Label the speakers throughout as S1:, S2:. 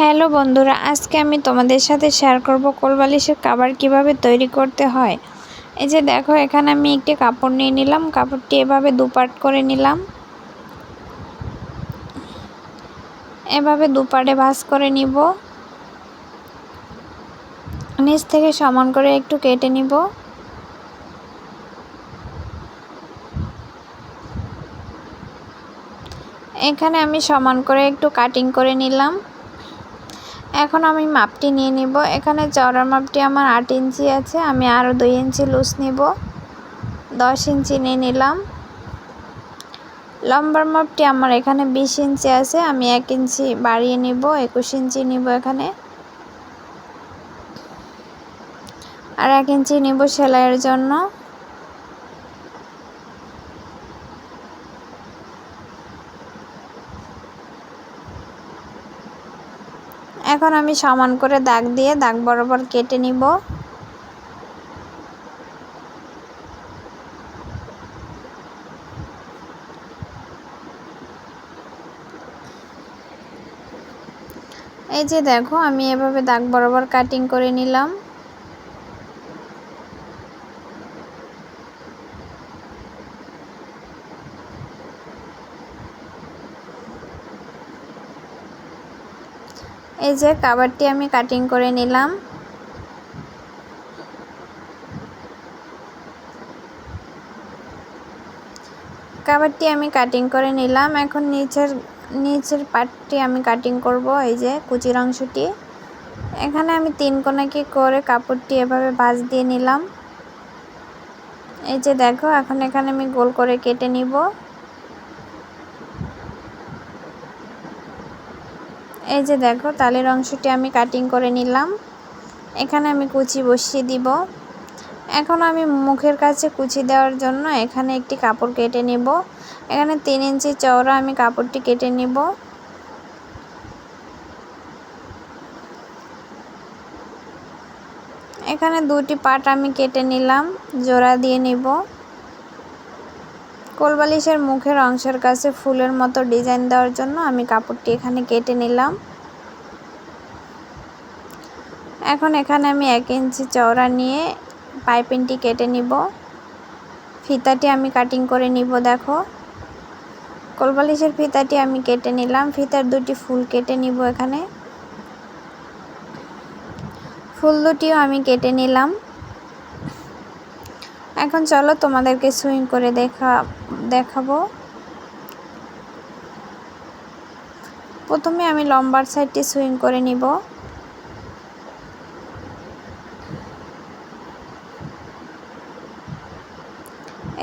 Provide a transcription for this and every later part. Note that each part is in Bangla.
S1: হ্যালো বন্ধুরা, আজকে আমি তোমাদের সাথে শেয়ার করব কোলবালিশের কাবার কীভাবে তৈরি করতে হয়। এই যে দেখো, এখানে আমি একটি কাপড় নিয়ে নিলাম। কাপড়টি এভাবে দুপাট করে নিলাম। এভাবে দুপাটে ভাঁজ করে নিব। নিচ থেকে সমান করে একটু কেটে নিব। এখানে আমি সমান করে একটু কাটিং করে নিলাম। এখন আমি মাপটি নিয়ে নিব। এখানে চওড়ার মাপটি আমার আট ইঞ্চি আছে, আমি আরও দুই ইঞ্চি লুজ নিব। দশ ইঞ্চি নিয়ে নিলাম। লম্বার মাপটি আমার এখানে বিশ ইঞ্চি আছে, আমি এক ইঞ্চি বাড়িয়ে নিব, একুশ ইঞ্চি নিব এখানে। আর এক ইঞ্চি নিব সেলাইয়ের জন্য। এখন আমি সমান করে দাগ দিয়ে দাগ বরাবর কেটে নিব। এই যে দেখো, আমি এভাবে দাগ বরাবর কাটিং করে নিলাম। এই যে কাবারটি আমি কাটিং করে নিলাম। কাবারটি আমি কাটিং করে নিলাম। এখন নিচের নিচের পার্টটি আমি কাটিং করব, এই যে কুচির অংশটি। এখানে আমি তিন কোনাকি করে কাপড়টি এভাবে ভাঁজ দিয়ে নিলাম। এই যে দেখো, এখন এখানে আমি গোল করে কেটে নিব। এই যে দেখো, তালের অংশটি আমি কাটিং করে নিলাম। এখানে আমি কুচি বসিয়ে দিব। এখন আমি মুখের কাছে কুচি দেওয়ার জন্য এখানে একটি কাপড় কেটে নেব। এখানে তিন ইঞ্চি চওড়া আমি কাপড়টি কেটে নেব। এখানে দুটি পাট আমি কেটে নিলাম, জোড়া দিয়ে নিব। কোলবালিশের মুখের অংশের কাছে ফুলের মতো ডিজাইন দেওয়ার জন্য আমি কাপড়টি এখানে কেটে নিলাম। এখন এখানে আমি এক ইঞ্চি চওড়া নিয়ে পাইপিংটি কেটে নিব। ফিতাটি আমি কাটিং করে নিব, দেখো। কোলবালিশের ফিতাটি আমি কেটে নিলাম। ফিতার দুটি ফুল কেটে নিব এখানে। ফুল দুটিও আমি কেটে নিলাম। এখন চলো তোমাদেরকে সুইং করে দেখা, দেখাবো। প্রথমে আমি লম্বার সাইডটি সুইং করে নিব।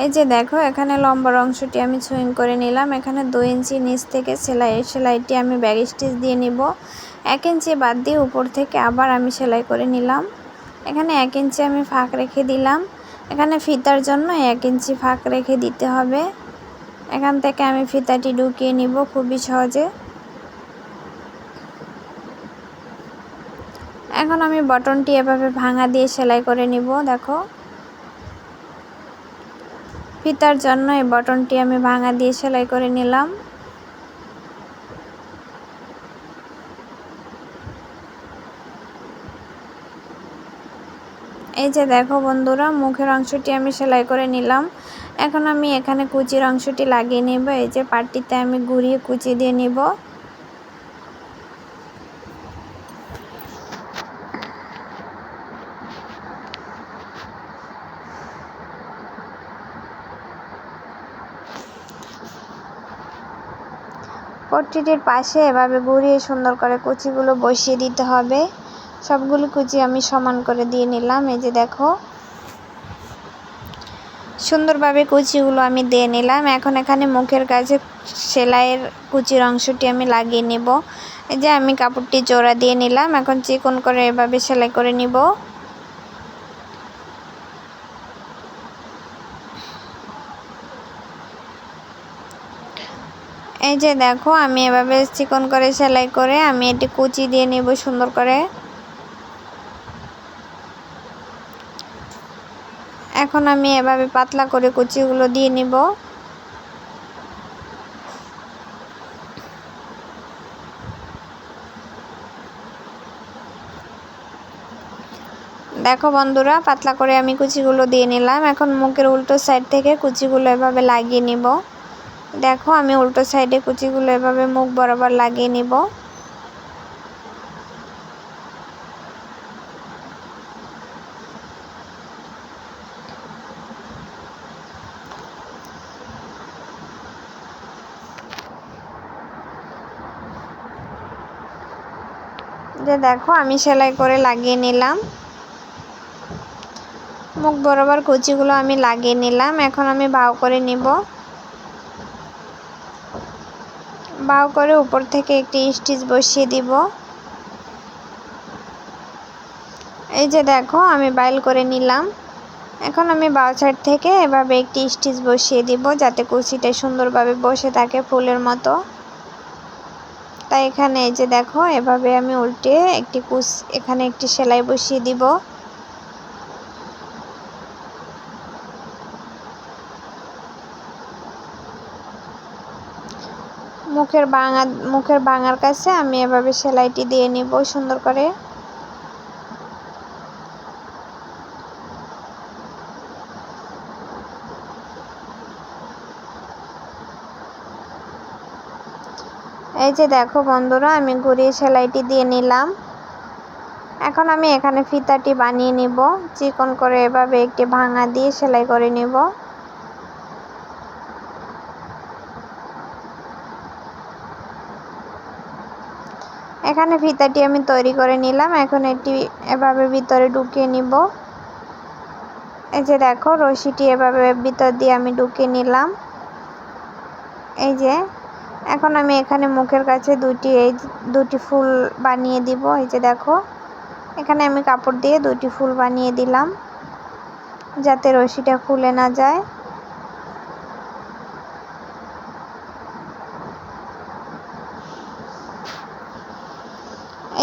S1: এই যে দেখো, এখানে লম্বার অংশটি আমি সুইং করে নিলাম। এখানে দু ইঞ্চি নিচ থেকে সেলাই, সেলাইটি আমি ব্যাগ স্টিচ দিয়ে নিব। এক ইঞ্চি বাদ দিয়ে উপর থেকে আবার আমি সেলাই করে নিলাম। এখানে এক ইঞ্চি আমি ফাঁক রেখে দিলাম। এখানে ফিতার জন্য এক ইঞ্চি ফাঁক রেখে দিতে হবে। এখান থেকে আমি ফিতাটি ঢুকিয়ে নিব খুবই সহজে। এখন আমি বটনটি এভাবে ভাঙা দিয়ে সেলাই করে নিব, দেখো। ফিতার জন্য এই বটনটি আমি ভাঙা দিয়ে সেলাই করে নিলাম। এই যে দেখো বন্ধুরা, মুখের অংশটি আমি সেলাই করে নিলাম। এখন আমি এখানে কুচির অংশটি লাগিয়ে নেব। এই যে পাটটিতে আমি ঘুরিয়ে কুচি দিয়ে নিব। পট্টিটির পাশে এভাবে ঘুরিয়ে সুন্দর করে কুচিগুলো বসিয়ে দিতে হবে। সবগুলো কুচি আমি সমান করে দিয়ে নিলাম। এই যে দেখো। সুন্দরভাবে কুচিগুলো আমি দিয়ে নিলাম। এখন এখানে মুখের কাছে সেলাইয়ের কুচির অংশটি আমি লাগিয়ে নেব। এই যে আমি কাপড়টি জোড়া দিয়ে নিলাম। এখন চিকন করে এভাবে সেলাই করে নিব। এই যে দেখো, আমি এভাবে চিকন করে সেলাই করে আমি এটি কুচি দিয়ে নেব সুন্দর করে। এখন আমি এভাবে পাতলা করে কুচিগুলো দিয়ে নিব। দেখো বন্ধুরা, পাতলা করে আমি কুচিগুলো দিয়ে নিলাম। এখন মুখের উল্টো সাইড থেকে কুচিগুলো এভাবে লাগিয়ে নিব। দেখো, আমি উল্টো সাইডে কুচিগুলো এভাবে মুখ বরাবর লাগিয়ে নিব। যে দেখো, আমি সেলাই করে লাগিয়ে নিলাম। মুখ বরাবর কুচিগুলো আমি লাগিয়ে নিলাম। এখন আমি বাউ করে নিব। বাউ করে উপর থেকে একটি স্টিচ বসিয়ে দিব। এই যে দেখো, আমি বাইল করে নিলাম। এখন আমি বাউ সাইড থেকে এভাবে একটি স্টিচ বসিয়ে দিব, যাতে কুচিটা সুন্দরভাবে বসে থাকে ফুলের মতো। তাই এখানে এই যে দেখো, এভাবে আমি উল্টে একটি কুচ এখানে একটি সেলাই বসিয়ে দিব। মুখের বাঙা, মুখের বাঙার কাছে আমি এভাবে সেলাইটি দিয়ে নিব সুন্দর করে। এই যে দেখো বন্ধুরা, আমি ঘুরিয়ে সেলাইটি দিয়ে নিলাম। এখন আমি এখানে ফিতাটি বানিয়ে নিব। চিকন করে এভাবে একটি ভাঙা দিয়ে সেলাই করে নিব। এখানে ফিতাটি আমি তৈরি করে নিলাম। এখন এটি এভাবে ভিতরে ঢুকিয়ে নিব। এই যে দেখো, রশিটি এভাবে ভিতর দিয়ে আমি ঢুকিয়ে নিলাম। এই যে এখন আমি এখানে মুখের কাছে দুটি এই দুটি ফুল বানিয়ে দিব, এই যে দেখো। এখানে আমি কাপড় দিয়ে দুটি ফুল বানিয়ে দিলাম, যাতে রশিটা খুলে না যায়।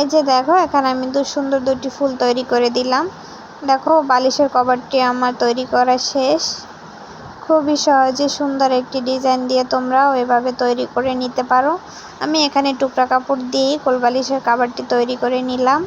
S1: এই যে দেখো, এখানে আমি দু সুন্দর দুটি ফুল তৈরি করে দিলাম। দেখো, বালিশের কভারটি আমার তৈরি করা শেষ। খুবই সহজে সুন্দর একটি ডিজাইন দিয়ে তোমরাও এভাবে তৈরি করে নিতে পারো। আমি এখানে টুকরা কাপড় দিয়ে কোলবালিশের কাভারটি তৈরি করে নিলাম।